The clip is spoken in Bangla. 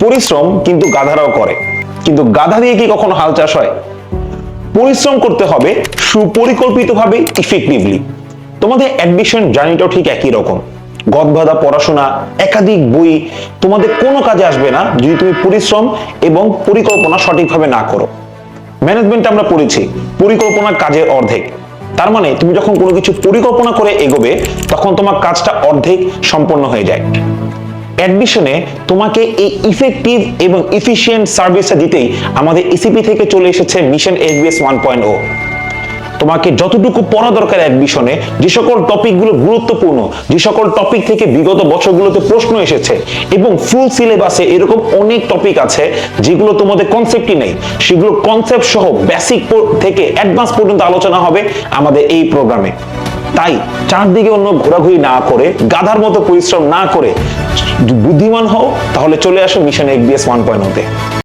পরিশ্রম কিন্তু গাধারাও করে। কিন্তু গাধা দিয়ে কি কখনো হাল চাষ হয়? পরিশ্রম করতে হবে সুপরিকল্পিতভাবে ইফেক্টিভলি তোমাদের অ্যাডমিশন জার্নিটাও ঠিক একই রকম। গদবাধা পড়াশোনা, একাধিক বই, তোমাদের কোনো কাজে আসবে না যদি তুমি পরিশ্রম এবং পরিকল্পনা সঠিকভাবে না করো। ম্যানেজমেন্ট আমরা পড়েছি পরিকল্পনা কাজের অর্ধেক। তার মানে তুমি যখন কোনো কিছু পরিকল্পনা করে এগোবে, তখন তোমার কাজটা অর্ধেক সম্পন্ন হয়ে যায়। অ্যাডমিশনে তোমাকে এই ইফেক্টিভ এবং ইফিশিয়েন্ট সার্ভিসটা দিতেই আমাদের ইসিপি থেকে চলে এসেছে মিশন এসবিএস ওয়ান পয়েন্ট ও তোমাকে যতটুকু পড়া দরকার অ্যাডমিশনে, যে সকল টপিকগুলো গুরুত্বপূর্ণ, যে সকল টপিক থেকে বিগত বছরগুলোতে প্রশ্ন এসেছে এবং ফুল সিলেবাসে এরকম অনেক টপিক আছে যেগুলো তোমাদের কনসেপ্টই নেই। সেগুলো কনসেপ্ট সহ বেসিক থেকে অ্যাডভান্স পর্যন্ত আলোচনা হবে আমাদের এই প্রোগ্রামে তাই চারদিকে অন্য ঘোরাঘুরি না করে, গাধার মতো পরিশ্রম না করে, বুদ্ধিমান হও, তাহলে চলে আসো মিশন এক বিএস ওয়ান পয়েন্ট হতে